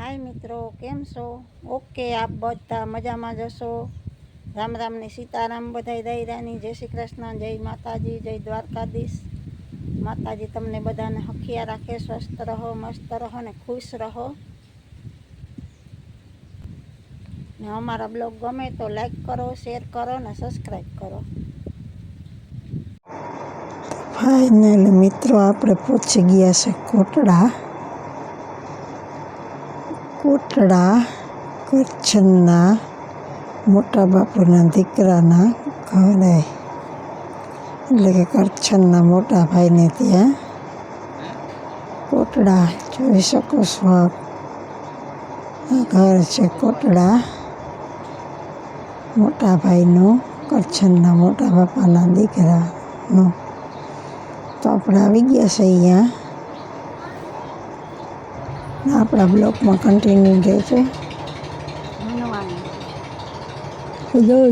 હાય મિત્રો, કેમ છો? ઓકે આપ બધા મજામાં જશો રામ રામની સીતારામ બધાય દૈરાની જય શ્રી કૃષ્ણ, જય માતાજી, જય દ્વારકાધીશ. માતાજી, તમને બધાને હખિયા રાખે, સ્વસ્થ રહો, મસ્ત રહો ને ખુશ રહો. ને અમારા બ્લોગ ગમે તો લાઈક કરો શેર કરો ને સબસ્ક્રાઈબ કરો. ફાઇનલ મિત્રો, આપણે પહોંચી ગયા છે કોટડા. કોટડા કરછનના મોટા બાપુના દીકરાના ઘરે એટલે કે કરછનના મોટા ભાઈને ત્યાં કોટડા જોઈ શકો છો આપ આ ઘર છે કોટડા મોટા ભાઈનું કરછનના મોટા બાપાના દીકરાનું તો આપણે આવી ગયા છે અહીંયા ને આપણા બ્લોકમાં કન્ટિન્યુ રહેજો છે.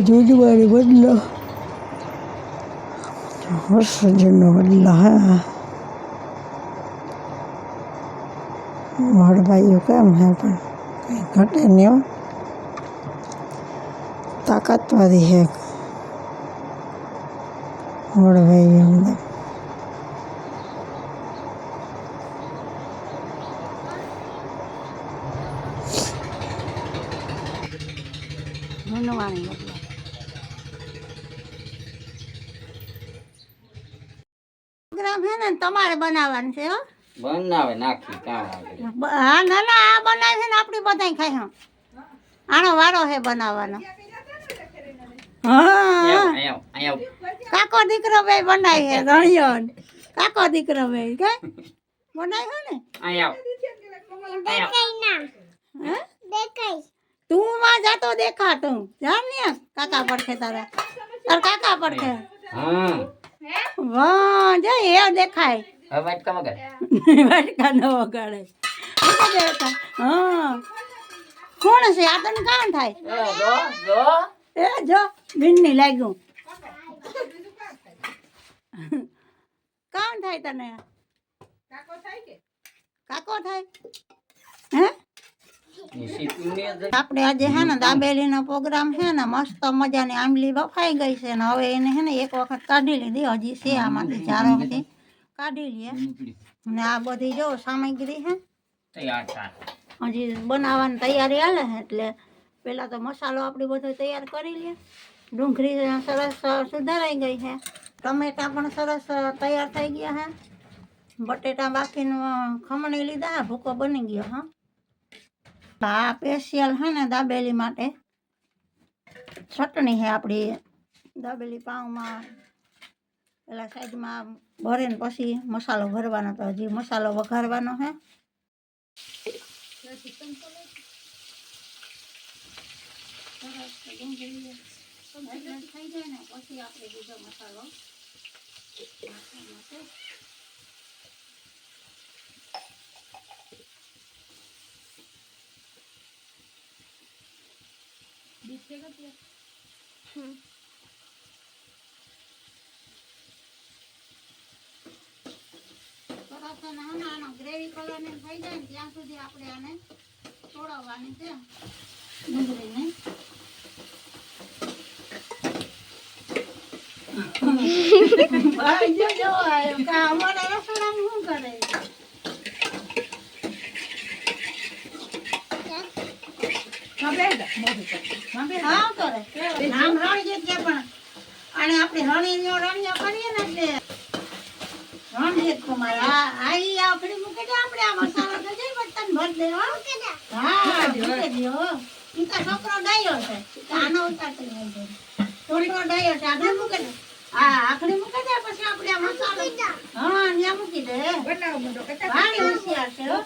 જૂજવાળી બદલો વર્ષો જૂનો બદલો હા. વડભાઈઓ કેમ હે પણ? કંઈ ઘટે નહીં તાકાતવાદી હે. વડભાઈઓ અંદર હનુમાની બદલો પ્રોગ્રામ હે ને તમારે બનાવવાનું છે હો. બનાવે નાખી કામ હા ના ના આ બનાવે છે ને આપણી બધાય ખાય હો. આનો વારો છે બનાવવાનો. કાકો દીકરો બે બનાવી હે રણિયો. કાકો દીકરો બે કે? બનાવ્યો ને? હે? તું માં જાતો દેખા તું જાન ને કાકા પડખે તારા. તાર કાકા પડખે. હા. વાહ જો એ દેખાય. વાટકા ન વગાડે. હા. કોણ છે આ તને કામ થાય? એ જો બિનની લાગ્યું. કામ થાય તને? કાકો થાય હે? આપણે આજે હે ને દાબેલીનો પ્રોગ્રામ છે ને મસ્ત મજાની આંબલી બફાઈ ગઈ છે ને હવે એને હે ને એક વખત કાઢી લીધી હજી છે આમાંથી ચારો બધી કાઢી લઈએ ને આ બધી જો સામગ્રી હે તૈયાર હજી બનાવવાની તૈયારી હાલે છે એટલે પહેલાં તો મસાલો આપણે બધો તૈયાર કરી લઈએ ડુંગળી સરસ સુધારાઈ ગઈ છે ટમેટાં પણ સરસ તૈયાર થઈ ગયા હે. બટેટા બાકીનું ખમણી લીધા છે ભૂકો બની ગયો હા. આ સ્પેશિયલ હે ને દાબેલી માટે. ચટણી છે આપણી દાબેલી પાઉંમાં. પેલા સાઈડમાં ભરે ને પછી મસાલો ભરવાનો તો હજી મસાલો વઘારવાનો છે છે અને હે આનો ગ્રેવી થઈ જાય ને ત્યાં સુધી આપણે છે. અમારા રસોડામાં શું કરે? અને આપણે રણીનો રણ્યો કરીએ ને એટલે છોકરો ડાયો છે. આનો ઉતારતી દે છોકરો ડાયો છે આગળ મૂકે દે હા આખડી મૂકે દે પછી આપણે આ મસાલો હા ત્યાં મૂકી દે. ભારી હોશિયાર છે હો.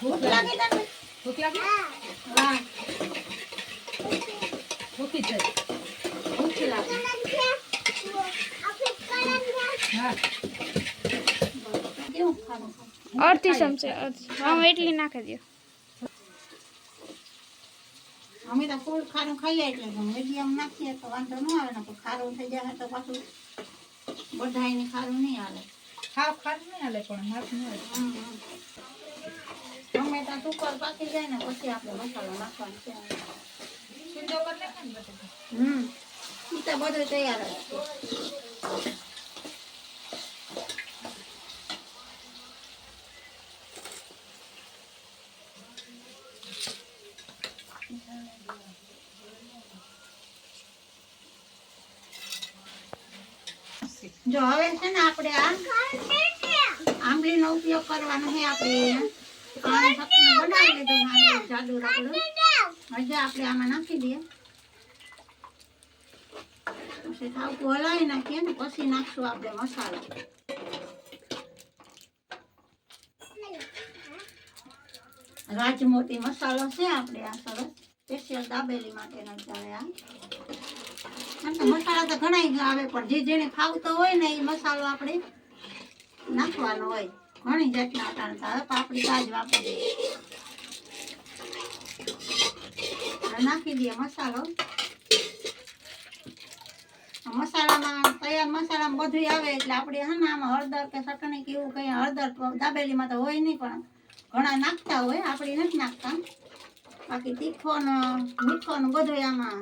ભૂખ લાગી હા. ભૂખ લાગી. અડધી ચમચી અડધી. હા એટલી નાખી દો અમે તો ફૂલ ખારું ખાઈએ એટલે મીડિયમ નાખીએ તો વાંધો ન આવે ને પણ ખારું થઈ જાય તો પાછું બધાયને ખારું નહીં આવે હાફ ખાટ નહીં હાલે પણ હાફ નહીં હાલે. હમ, હમ. ટમેટા સુકર પાકી જાય ને પછી આપણે મસાલો નાખવાનો છે. હમ. ઈ તો બધું તૈયાર જ છે જો હવે છે ને આપણે આ આંબલીનો ઉપયોગ કરવાનો છે આપણે બનાવી લીધું જાડુ રગડું હજી આપણે આમાં નાખી દઈએ. પછી થાવકું હલાવી નાખીએ ને પછી નાખશું આપણે મસાલો. રાજમોટી મસાલો છે આપણે આ સરસ. સ્પેશિયલ દાબેલી માટેનો ચાલે આ. મસાલા તો ઘણા આવે, પણ જે જેને ખાવતો હોય ને એ મસાલો આપણે નાખવાનો હોય. ઘણી જાતના અટાણ આવે પાપડી તાજ વાપરી નાખી દઈએ મસાલો. મસાલામાં તૈયાર મસાલામાં બધું આવે એટલે આપણે હે આમાં હળદર કે ચટણી કે એવું કંઈ હળદર દાબેલીમાં તો હોય નહીં, પણ ઘણા નાખતા હોય, આપણે નથી નાખતા. બાકી તીખો ને મીઠો ને બધું આમાં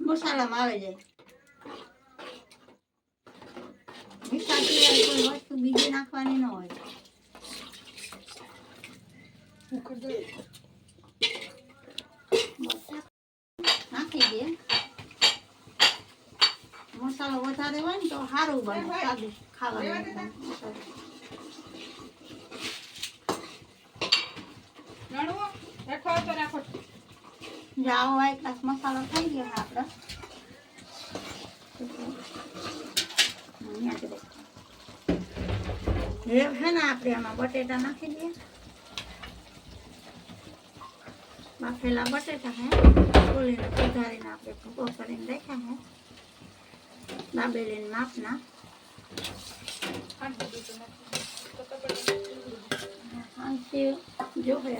મસાલામાં આવે જાય સિવાય કોઈ વસ્તુ બીજી નાખવાની ન હોય મસાલો વધારે હોય ને તો સારું બને સાદું ખાવાનું જાઓ એક ગ્લાસ મસાલો થઈ ગયો છે આપણો અહીંયા જ રહે. હવે છે ને આપણે આમાં બટેટા નાખી દઈએ. બાફેલા બટેટા હે ખોલીને સુધારીને આપણે ભૂકો કરીને રાખ્યા હે. દાબેલીને માપના. આંથી જો હવે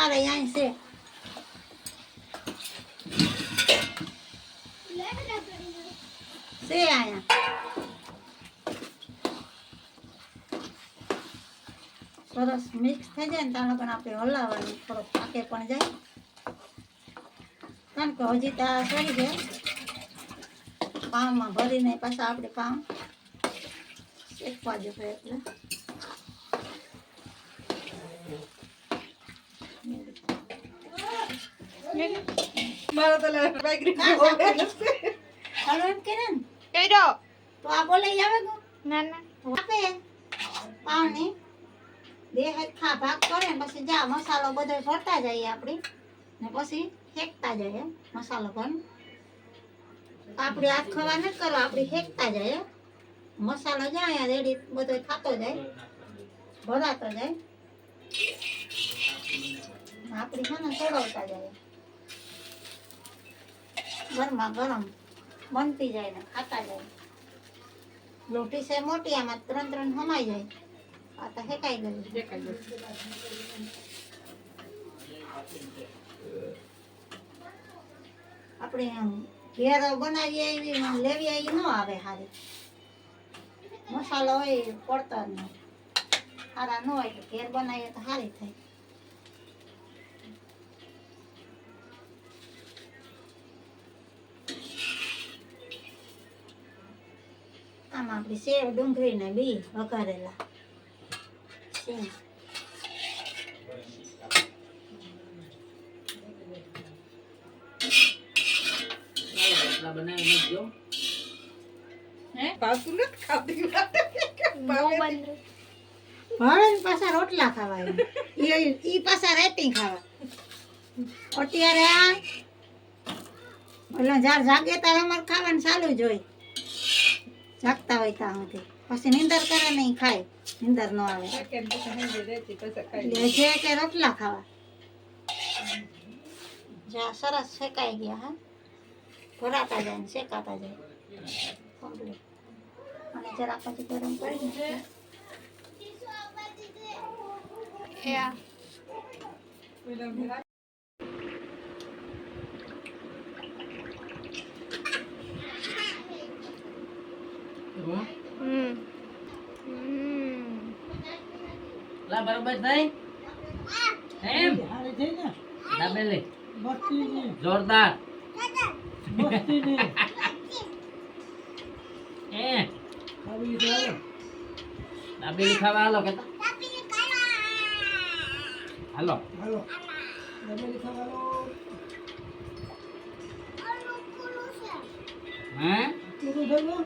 અરે અહીં છે. છે અહીંયા સરસ મિક્સ થઈ જાય ને ત્યાં લગન આપણે હલાવવાનું થોડોક પાકે પણ જાય કારણ કે હજી ત્યાં કરી દે પાવમાં ભરીને પાછા આપણે પાવ શેકવા જશે એટલે મારો તો લે- બાઈક હાલો એમ કે ને કર્યો. તો આ બોલે આવે ગો. ના ના. આપે. પાણી. બે હરખા ભાગ કરે પછી જા મસાલો બધો ભરતા જઈએ આપણી ને પછી ફેંકતા જઈએ મસાલો પણ. આપણે હાથ ખવા નથી કરો આપણે ફેંકતા જઈએ મસાલો જાય રેડી બધો ખાતો જાય. ભરાતો જાય. આપણી છે ને ચડાવતા જાય. ગરમા ગરમ. બનતી જાય ને ખાતા જાય. લોટી છે મોટી આમાં ત્રણ ત્રણ હમાઈ જાય. આ તો હેકાઈ ગયું. આપણે આમ ઘેર બનાવીએ એવી લેવી આવી ન આવે હારી. મસાલો હોય પડતા નહીં. સારા ન હોય ઘેર બનાવીએ તો સારી થાય. આમાં આપણી સેવ ડુંગળી ને બી વઘારેલા. સિંગ પાછું રોટલા ખાવા ઈ ઈ પાછા રાઈટિંગ ખાવા. અત્યારે આ ઓલા જાર જાગે તાર અમારે ખાવાનું ચાલુ જ હોય. જાગતા હોય ત્યાં સુધી. પછી નીંદર કરે નહીં ખાય. નિંદર ન આવે. એટલે છે કે રોટલા ખાવા. જા સરસ શેકાઈ ગયા હા? ભરાતા જાય ને શેકાતા જાય. કમ્પ્લીટ અને જરા પછી ગરમ કરી Yeah. હમ. લા બરોબર થઈ એમ હારે થઈ ને. દાબેલી. બસ્તીની જોરદાર. બસ્તીની એ ખાવી દે દાબેલી ખાવા હાલો કે હાલો. હાલો. દબેલી ખાવાનો હે? પૂરું થઈ ગયું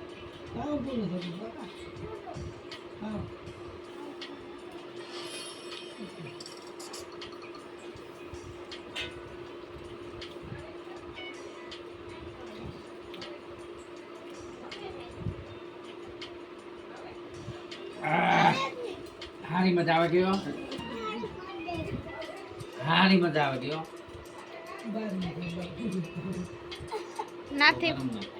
હા હારી મજા આવે ગયો હારી મજા આવે ગયો નથી.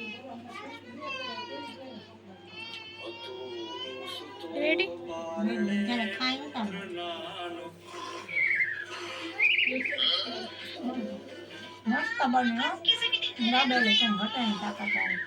રેડી ખાઈ ઉતારી લે. મસ્ત બન્યું. દાબેલી કેમ ઘટાની તાકાત આવી